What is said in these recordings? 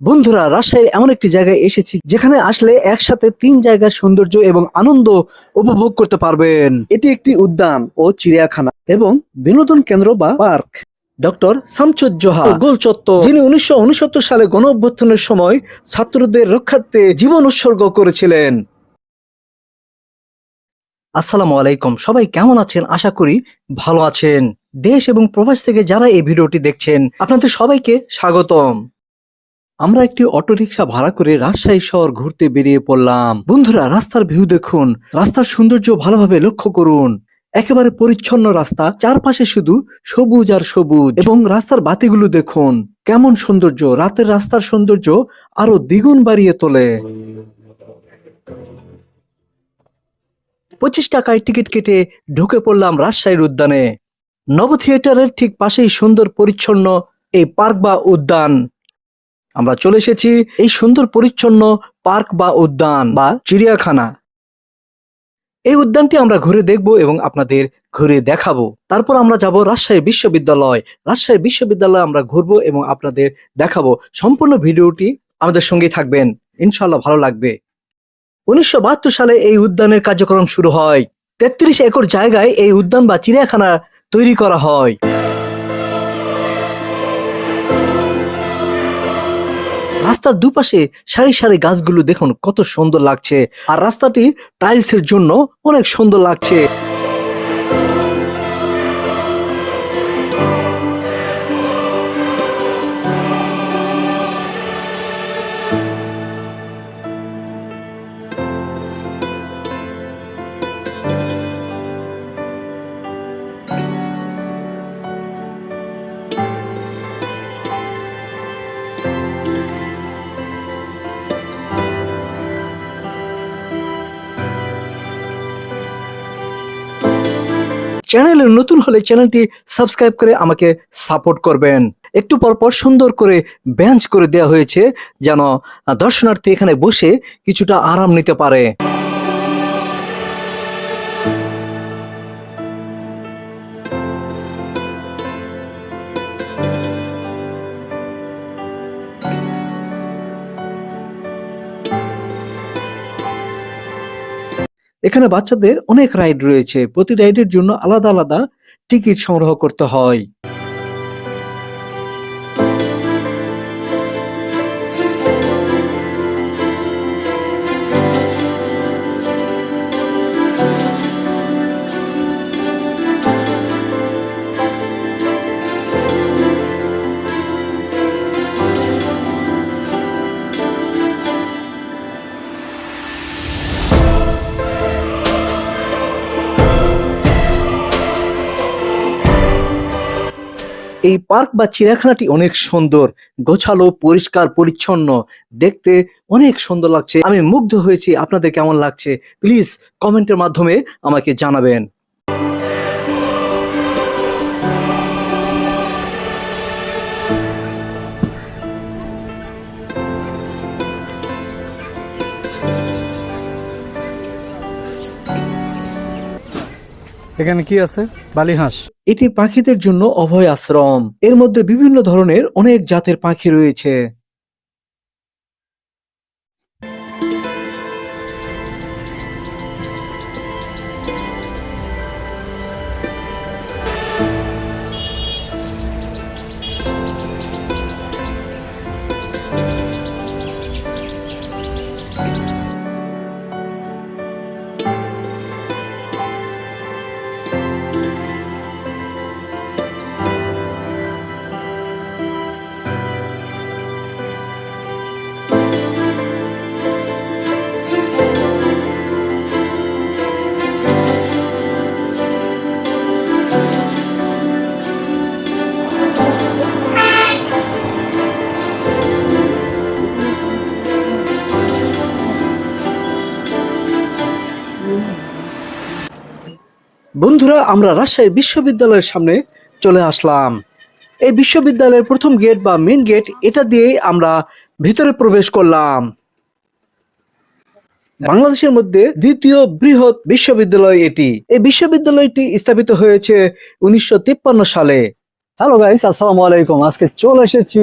বন্ধুরা, রাজশাহীর এমন একটি জায়গায় এসেছি যেখানে আসলে একসাথে তিন জায়গার সৌন্দর্য এবং আনন্দ উপভোগ করতে পারবেন। এটি একটি উদ্যান ও চিড়িয়াখানা এবং বিনোদন কেন্দ্র বা পার্ক। ডক্টর শামসুজ্জোহা গোল চত্বর, যিনি উনিশশো উনসত্তর সালে গণ অভ্যুত্থানের সময় ছাত্রদের রক্ষার্থে জীবন উৎসর্গ করেছিলেন। আসসালামু আলাইকুম, সবাই কেমন আছেন? আশা করি ভালো আছেন। দেশ এবং প্রবাস থেকে যারা এই ভিডিওটি দেখছেন, আপনাদের সবাইকে স্বাগতম। আমরা একটি অটোরিকশা ভাড়া করে রাজশাহী শহর ঘুরতে বেরিয়ে পড়লাম। বন্ধুরা, রাস্তার ভিউ দেখুন। রাস্তার সৌন্দর্য ভালোভাবে লক্ষ্য করুন। একেবারে পরিচ্ছন্ন রাস্তা, চারপাশে শুধু সবুজ আর সবুজ। এবং রাস্তার বাতিগুলো দেখুন। কেমন সৌন্দর্য! রাতের রাস্তার সৌন্দর্য আরও দ্বিগুণ বাড়িয়ে তোলে। পঁচিশ টাকায় টিকিট কেটে ঢুকে পড়লাম রাজশাহীর উদ্যানে। নব থিয়েটারের ঠিক পাশেই সুন্দর পরিচ্ছন্ন এই পার্ক বা উদ্যান। আমরা চলে এসেছি এই সুন্দর পরিচ্ছন্ন পার্ক বা উদ্যান বা চিড়িয়াখানা। এই উদ্যানটি আমরা ঘুরে দেখব এবং আপনাদের ঘুরে দেখাবো। তারপর আমরা যাব রাজশাহী বিশ্ববিদ্যালয়। রাজশাহী বিশ্ববিদ্যালয়ে আমরা ঘুরবো এবং আপনাদের দেখাবো সম্পূর্ণ ভিডিওটি। আমাদের সঙ্গেই থাকবেন। ইনশাল্লাহ ভালো লাগবে। উনিশশো বাহাত্তর সালে এই উদ্যানের কার্যক্রম শুরু হয়। তেত্রিশ একর জায়গায় এই উদ্যান বা চিড়িয়াখানা তৈরি করা হয়। রাস্তার দুপাশে সারি সারি গাছগুলো দেখুন কত সুন্দর লাগছে। আর রাস্তাটি টাইলসের জন্য অনেক সুন্দর লাগছে। চ্যানেলে নতুন হলে চ্যানেলটি সাবস্ক্রাইব করে আমাকে সাপোর্ট করবেন। একটু পর পর সুন্দর করে বেঞ্চ করে দেওয়া হয়েছে, যেন দর্শনার্থী এখানে বসে কিছুটা আরাম নিতে পারে। এখানে বাচ্চাদের অনেক রাইড রয়েছে। প্রতি রাইডের জন্য আলাদা আলাদা টিকিট সংগ্রহ করতে হয়। পার্ক বা চিড়িয়াখানাটি অনেক সুন্দর, গোছালো, পরিষ্কার, পরিচ্ছন্ন। দেখতে অনেক সুন্দর লাগছে। আমি মুগ্ধ হয়েছি। আপনাদের কেমন লাগছে? প্লিজ কমেন্টের মাধ্যমে আমাকে জানাবেন। এখানে কি আছে? বালি হাঁস। এটি পাখিদের জন্য অভয় আশ্রম এর মধ্যে বিভিন্ন ধরনের অনেক জাতের পাখি রয়েছে। বন্ধুরা, আমরা রাজশাহী বিশ্ববিদ্যালয়ের সামনে চলে আসলাম। এই বিশ্ববিদ্যালয়ের প্রথম গেট বা মেন গেট এটা দিয়েই আমরা ভিতরে প্রবেশ করলাম। বাংলাদেশের মধ্যে দ্বিতীয় বৃহৎ বিশ্ববিদ্যালয় এটি। এই বিশ্ববিদ্যালয়টি স্থাপিত হয়েছে উনিশশো তিপ্পান্ন সালে। হ্যালো গাইস আসসালামু আলাইকুম। আজকে চলে এসেছি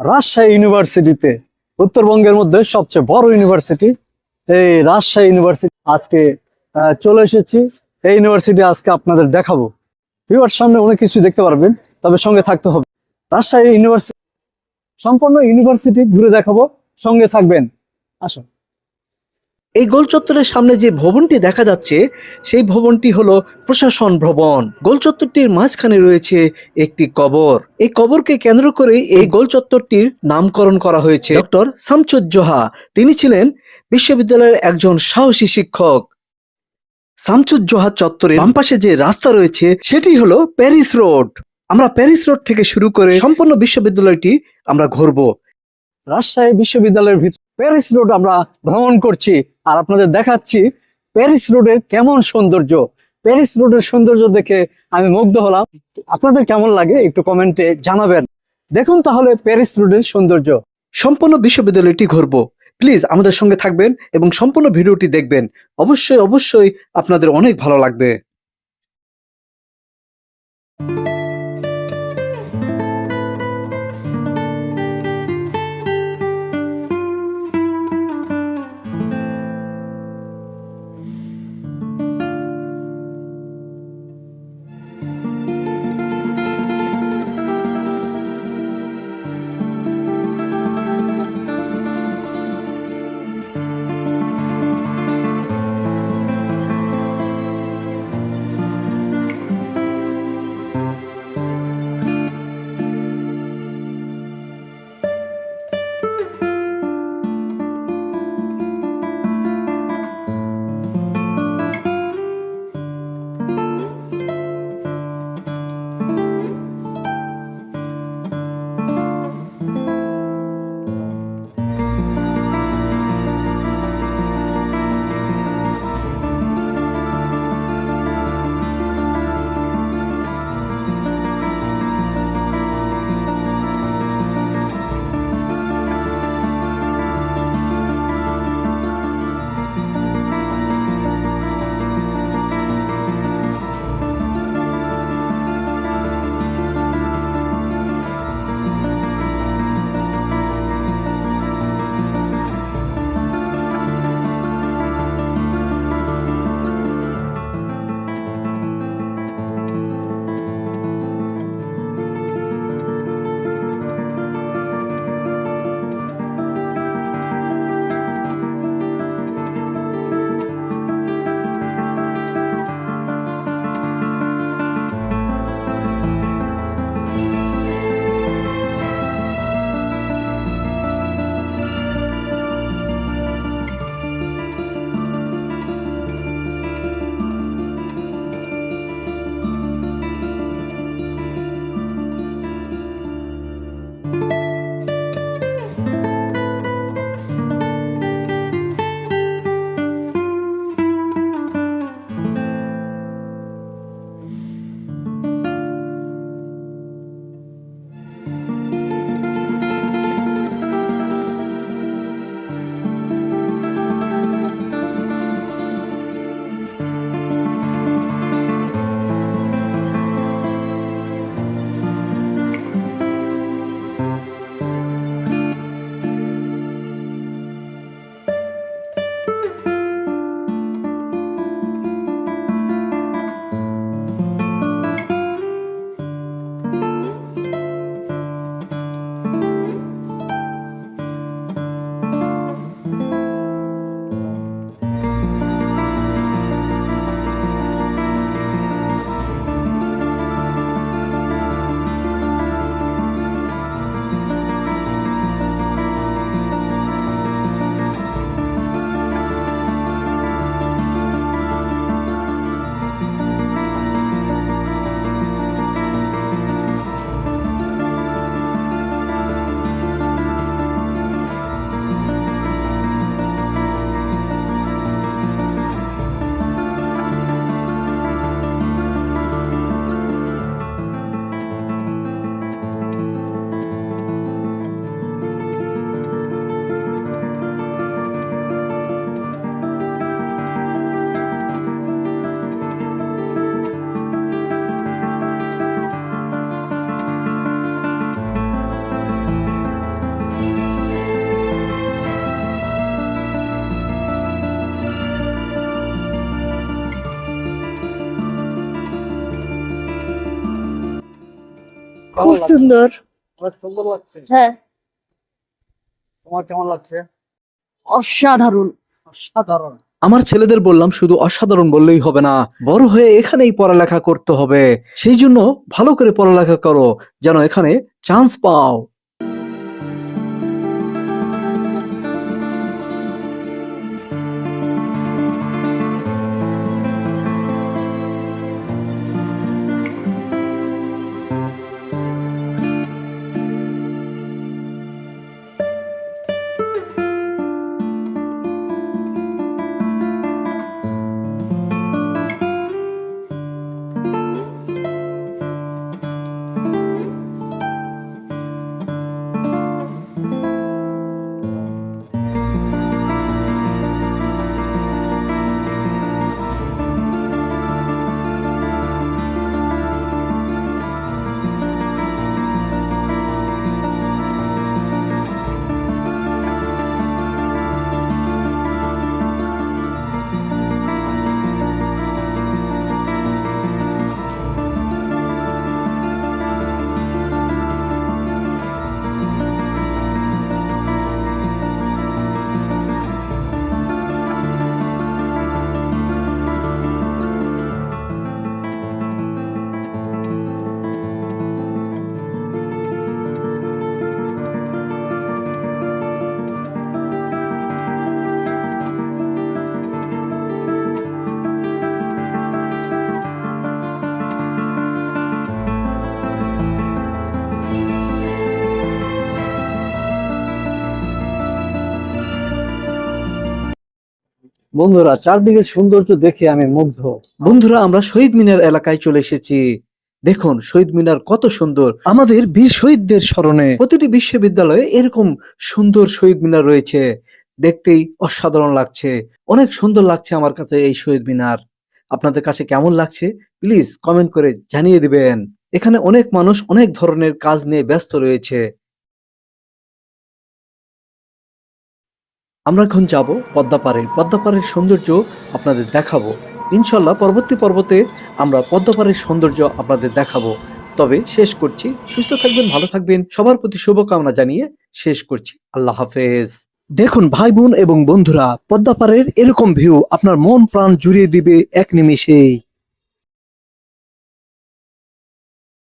রাজশাহী ইউনিভার্সিটিতে। উত্তরবঙ্গের মধ্যে সবচেয়ে বড় ইউনিভার্সিটি, এই রাজশাহী ইউনিভার্সিটি। আজকে চলে এসেছি এই ইউনিভার্সিটি আজকে আপনাদের দেখাবো। ভিউয়ার সামনে অনেক কিছু দেখতে পারবেন, তবে সঙ্গে থাকতে হবে। রাজশাহী ইউনিভার্সিটি সম্পূর্ণ ইউনিভার্সিটি ঘুরে দেখাবো, সঙ্গে থাকবেন। আসুন। এই গোল চত্বরের সামনে যে ভবনটি দেখা যাচ্ছে, সেই ভবনটি হলো প্রশাসন ভবন। গোল চত্বরটির মাঝখানে রয়েছে একটি কবর। এই কবরকে কেন্দ্র করে এই গোল চত্বরটির নামকরণ করা হয়েছে ডক্টর শামসুজ্জোহা। তিনি ছিলেন বিশ্ববিদ্যালয়ের একজন সাহসী শিক্ষক। শামসুজ্জোহা চত্বরের বাম পাশে যে রাস্তা রয়েছে, সেটি হলো প্যারিস রোড। আমরা প্যারিস রোড থেকে শুরু করে সম্পূর্ণ বিশ্ববিদ্যালয়টি আমরা ঘুরবো। রাজশাহী বিশ্ববিদ্যালয়ের ভিতর প্যারিস রোড আমরা ভ্রমণ করছি। আর আপনাদের দেখাচ্ছি প্যারিস রোডের কেমন সৌন্দর্য। প্যারিস রোডের সৌন্দর্য দেখে আমি মুগ্ধ হলাম। আপনাদের কেমন লাগে একটু কমেন্টে জানাবেন। দেখুন তাহলে প্যারিস রোডের সৌন্দর্য। সম্পূর্ণ বিশ্ববিদ্যালয়টি ঘুরবো। প্লিজ আমাদের সঙ্গে থাকবেন এবং সম্পূর্ণ ভিডিওটি দেখবেন। অবশ্যই অবশ্যই আপনাদের অনেক ভালো লাগবে। খুব সুন্দর। অনেক সুন্দর লাগছে। হ্যাঁ। তোমার কেমন লাগছে? অসাধারণ। অসাধারণ। আমার ছেলেদের বললাম শুধু অসাধারণ বললেই হবে না বড় হয়ে এখানেই পড়ালেখা করতে হবে। সেই জন্য ভালো করে পড়ালেখা করো যেন এখানে চান্স পাও। বন্ধুরা, চারদিকে সৌন্দর্য দেখে আমি মুগ্ধ। বন্ধুরা, আমরা শহীদ মিনার এলাকায় চলে এসেছি। দেখুন, শহীদ মিনার কত সুন্দর। আমাদের বীর শহীদদের স্মরণে প্রতিটি বিশ্ববিদ্যালয়ে এরকম সুন্দর শহীদ মিনার রয়েছে। দেখতেই অসাধারণ লাগছে। অনেক সুন্দর লাগছে আমার কাছে এই শহীদ মিনার। আপনাদের কাছে কেমন লাগছে? প্লিজ কমেন্ট করে জানিয়ে দিবেন। এখানে অনেক মানুষ অনেক ধরনের কাজ নিয়ে ব্যস্ত রয়েছে। আমরা এখন যাব পদ্মাপাড়ে। পদ্মাপাড়ের সৌন্দর্য আপনাদের দেখাবো। ইনশাল্লাহ পরবর্তী পর্বতে আমরা পদ্মাপাড়ের সৌন্দর্য আপনাদের দেখাবো। তবে শেষ করছি। সুস্থ থাকবেন, ভালো থাকবেন। সবার প্রতি শুভকামনা জানিয়ে শেষ করছি। আল্লাহ হাফেজ। দেখুন, ভাই বোন এবং বন্ধুরা, পদ্মাপাড়ের এরকম ভিউ আপনার মন প্রাণ জুড়িয়ে দিবে এক নিমিষেই।